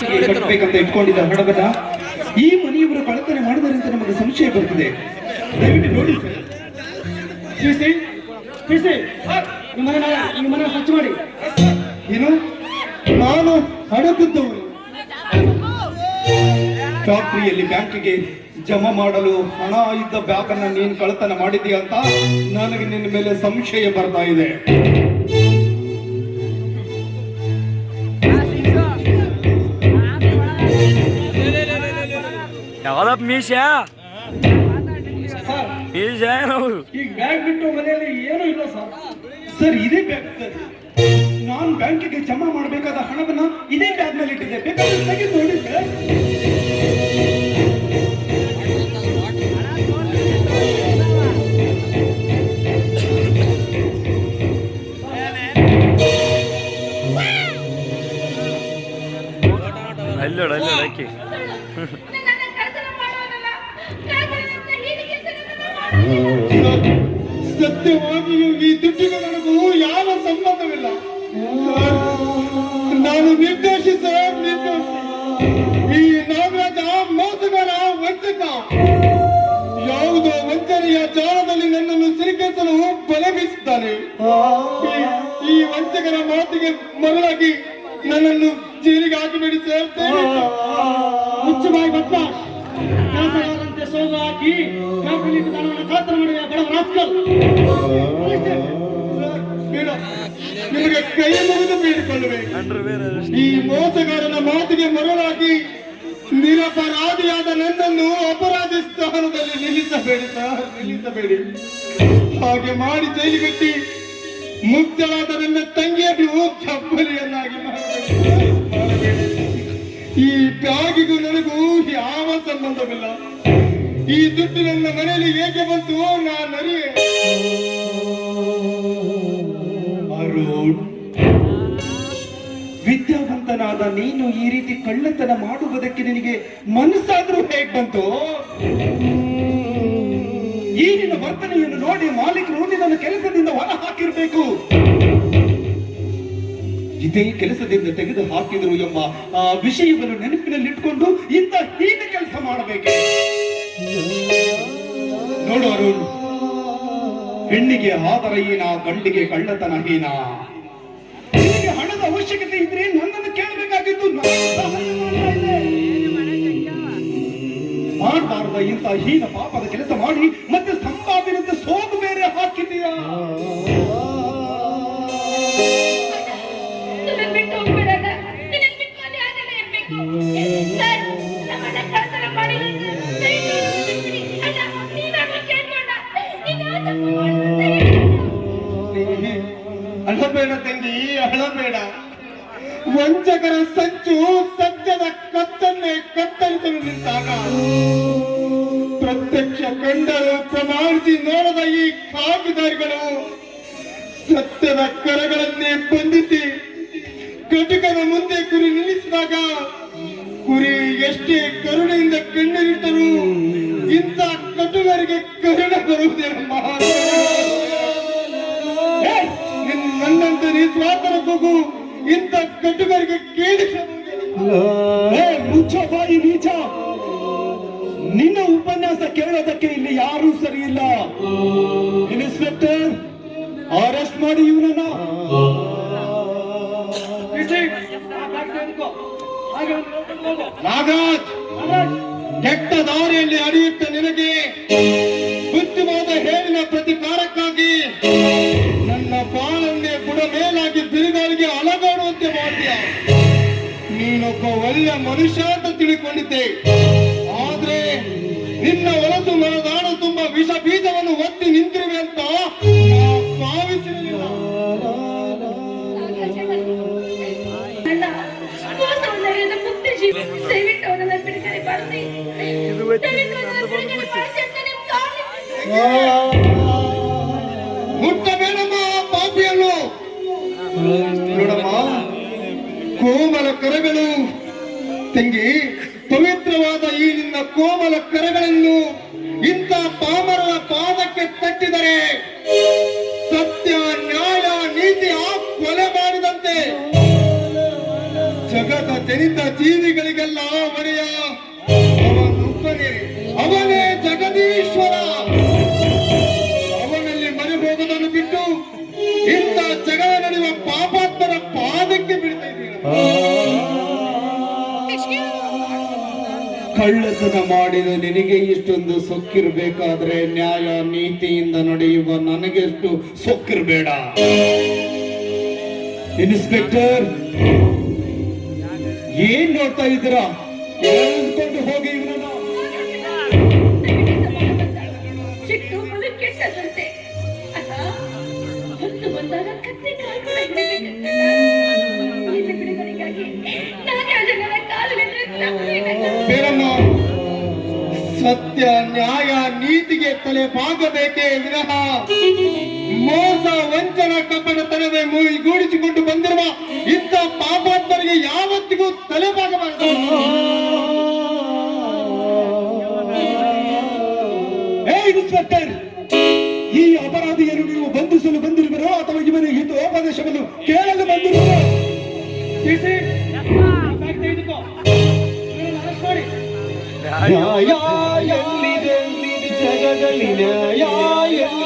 ಕಟ್ಟಬೇಕಂತ ಇಟ್ಕೊಂಡಿದ್ದ ಹಣವನ್ನ ಈ ಮನೆಯವರು ಮಾಡಿದರೆ ಅಂತ ನಮಗೆ ಸಂಶಯ ಬರ್ತದೆ ದಯವಿಟ್ಟು ನೋಡಿ ಸರ್. ತಿಳಿಸಿ ತಿಳಿಸಿ ನಿಮ್ಮ ಮನೆ ನಿಮ್ಮ ಮನೆ ಸ್ವಚ್ಛ ಮಾಡಿ. ಏನು? ನಾನು ಹಣಕದ್ದವನು ಫ್ಯಾಕ್ಟ್ರಿಯಲ್ಲಿ ಬ್ಯಾಂಕಿಗೆ ಜಮಾ ಮಾಡಲು ಹಣ ಇದ್ದ ಬ್ಯಾಗ್ ಅನ್ನ ನೀನು ಕಳ್ಳತನ ಮಾಡಿದೀಯ ಅಂತ ನನಗೆ ನಿನ್ನ ಮೇಲೆ ಸಂಶಯ ಬರ್ತಾ ಇದೆ. ಮೀಶ? ಸರ್ ಮೀಶ ಬ್ಯಾಗ್ ಬಿಟ್ಟು ಮನೆಯಲ್ಲಿ ಸರ್. ಇದೇ ನಾನು ಬ್ಯಾಂಕಿಗೆ ಜಮಾ ಮಾಡಬೇಕಾದ ಹಣವನ್ನ ಇದೇ ಬ್ಯಾಗ್ನಲ್ಲಿ ಇಟ್ಟಿದ್ದೆ ಬೇಕಾದ್ರೆ ತೆಗೆದು ನೋಡಿ ಸರ್. ಸತ್ಯವಾಗಿಯೂ ಈ ದುಡ್ಡಿಗೆ ನನಗೂ ಯಾವ ಸಂಬಂಧವಿಲ್ಲ. ನಾನು ನಿರ್ದೇಶಿಸ ಈ ನಾಗರಾಜ ಮೋಸಗಾರ ವಂಚಕ ಯಾವುದೋ ವಂಚನೆಯ ಜಾಲದಲ್ಲಿ ನನ್ನನ್ನು ಸಿಲುಕಿಸಲು ಬಲೆ ಬೀಸಿದ್ದಾನೆ ಈ- ವಂಚಕರ ಮಾತಿಗೆ ಮರಳಾಗಿ ನನ್ನನ್ನು ಜೀರಿಗೆ ಹಾಕಿಬಿಡಿ ಸರ್. ದಯವಿಟ್ಟು. ಮುಚ್ಚು ಬಾಯಿ ಬತ್ತ ಕೆಲಸಗಾರಂತೆ ಹಾಕಿ ಮಾಡಿದ ನಿಮಗೆ ಕೈ ಮುಗಿದು ಬೇಡಿಕೊಳ್ಳುವೆ. ಈ ಮೋಸಗಾರನ ಮಾತಿಗೆ ಮರಳಾಗಿ ನಿರಪರಾಧಿಯಾದ ನನ್ನನ್ನು ಅಪರಾಧಿ ಸ್ಥಾನದಲ್ಲಿ ನಿಲ್ಲಿಸಬೇಡಿ ಸರ್, ನಿಲ್ಲಿಸಬೇಡಿ. ಹಾಗೆ ಮಾಡಿ ಜೈಲಿಗಟ್ಟಿ ಮುಕ್ತಳಾದ ನನ್ನ ತಂಗಿಯನ್ನು ಚಪ್ಪಲಿಯನ್ನಾಗಿ. ಮಾಡಬೇಡಿ. ಈ ಬ್ಯಾಗಿಗೂ ನನಗೂ ಯಾವ ಸಂಬಂಧವಿಲ್ಲ. ಈ ದುಡ್ಡು ನನ್ನ ಮನೆಯಲ್ಲಿ ಹೇಗೆ ಬಂತು ನಾನು ನರಿ ಅರುಣ್. ವಿದ್ಯಾವಂತನಾದ ನೀನು ಈ ರೀತಿ ಕಳ್ಳತನ ಮಾಡುವುದಕ್ಕೆ ನಿನಗೆ ಮನಸ್ಸಾದ್ರೂ ಹೇಗ್ ಬಂತು? ಈ ನಿನ್ನ ವರ್ತನೆಯನ್ನು ನೋಡಿ ಮಾಲೀಕರು ನಿನ್ನನ್ನು ಕೆಲಸದಿಂದ ಹೊರ ಹಾಕಿರ್ಬೇಕು. ಇದೇ ಕೆಲಸದಿಂದ ತೆಗೆದು ಹಾಕಿದ್ರು ಎಂಬ, ಆ, ವಿಷಯವನ್ನು ನೆನಪಿನಲ್ಲಿಟ್ಕೊಂಡು ಇಂಥ ಹೀನ ಕೆಲಸ ಮಾಡಬೇಕೆ? ನೋಡು ಅರುಣ್, ಹೆಣ್ಣಿಗೆ ಆದರ ಹೀನ, ಗಂಡಿಗೆ ಕಳ್ಳತನ ಹೀನ ಹಣದ ಅವಶ್ಯಕತೆ ಇದ್ರೆ ನನ್ನನ್ನು ಕೇಳಬೇಕಾಗಿತ್ತು. ಮಾಡಬಾರದ ಇಂಥ ಹೀನ ಪಾಪದ ಕೆಲಸ ಮಾಡಿ, ಮತ್ತೆ ಸಂಪಾದನೆ ಸೋಗು ಬೇರೆ ಹಾಕಿದೀಯಾ ವಂಚಕರ ಸಂಚು ಸತ್ಯದ ಕತ್ತನ್ನೇ ಕತ್ತರಿಸಲು ನಿಂತಾಗ. ಪ್ರತ್ಯಕ್ಷ ಕಂಡರು ಪ್ರಮಾಣಿಸಿ ನೋಡದ ಈ ಕಾಗಿದಾರಿಗಳು ಸತ್ಯದ ಕರಗಳನ್ನೇ ಬಂಧಿಸಿ ಕಟುಕನ ಮುಂದೆ ಕುರಿ ನಿಲ್ಲಿಸಿದಾಗ ಕುರಿ ಎಷ್ಟೇ ಕರುಣೆಯಿಂದ ಕಣ್ಣೀರಿಟ್ಟರು ಇಂಥ ಕಟುಕರಿಗೆ ಕರುಣೆ ಬರುವುದೇನಮ್ಮ ನಿನ್ನಂತ ನಿನ್- ನನ್ನಂತೆ ನಿಸ್ವಾರ್ಥನ ಕೂಗು. ಇಂಥ ಕಟ್ಟುಗರಿಗೆ ಕೇಳಿಸಬಹುದು ಏ ಮುಚ್ಚ ಬಾಯಿ ನೀಚ ನಿನ್ನ ಉಪನ್ಯಾಸ ಕೇಳೋದಕ್ಕೆ ಇಲ್ಲಿ ಯಾರು ಸರಿ ಇಲ್ಲ. ಇನ್ಸ್ಪೆಕ್ಟರ್ ಅರೆಸ್ಟ್ ಮಾಡಿ ಇವನನ್ನ. ನಾಗರಾಜ್ ಕೆಟ್ಟ ದಾರಿಯಲ್ಲಿ ಅಡಿಯುತ್ತ ನಿನಗೆ. ಬುದ್ಧಿವಾದ ಹೇಳಿನ ಪ್ರತಿಕಾರಕ್ಕಾಗಿ ನನ್ನ ಬಾಳನ್ನೇ ನೀನೊಬ್ಬ ಒಳ್ಳೆಯ ಮನುಷ್ಯ ಅಂತ ತಿಳ್ಕೊಂಡಿದ್ದೆ. ಆದ್ರೆ ನಿನ್ನ ಒಲಸು ಮನದಾಣ ತುಂಬಾ ವಿಷ ಬೀಜವನ್ನು ಒತ್ತಿ ನಿಂತಿರುವೆ ಅಂತ ಭಾವಿಸಿರಲಿಲ್ಲ. ದಯವಿಟ್ಟು ತಂಗಿ ಪವಿತ್ರವಾದ ಈ ನಿನ್ನ ಕೋಮಲ ಕರಗಳನ್ನು ಇಂಥ ಪಾಮರ ಪಾದಕ್ಕೆ ತಟ್ಟಿದರೆ ಕಳ್ಳತನ ಮಾಡಿದ, ನಿನಗೆ ಇಷ್ಟೊಂದು ಸೊಕ್ಕಿರ್ಬೇಕಾದ್ರೆ ನ್ಯಾಯ ನೀತಿಯಿಂದ ನಡೆಯುವ ನನಗೆಷ್ಟು ಸೊಕ್ಕಿರ್ಬೇಡ. ಇನ್ಸ್ಪೆಕ್ಟರ್, ಏನ್ ನೋಡ್ತಾ ಇದ್ದೀರಾ? ಹೋಗಿ ಇವನನ್ನ ಸತ್ಯ ನ್ಯಾಯ ನೀತಿಗೆ ತಲೆ ಬಾಗಬೇಕೇ ವಿನಃ. ಮೋಸ ವಂಚನ ಕಪಟತನವೇ ಮೂಗಿಗೂಡಿಸಿಕೊಂಡು ಬಂದಿರುವ ಇಂಥ ಪಾಪಾತ್ಮರಿಗೆ ಯಾವತ್ತಿಗೂ ತಲೆ ಬಾಗಬಾರದು. ಇನ್ಸ್ಪೆಕ್ಟರ್ ಈ ಅಪರಾಧಿಯನ್ನು ನೀವು ಬಂಧಿಸಲು ಬಂದಿರುವರೋ ಅಥವಾ ಇವನಿಗೆ ಹಿತ ಉಪದೇಶವನ್ನು ಕೇಳಲು ಬಂದಿರುವರೋ? ಮಾಡಿ 在你里面要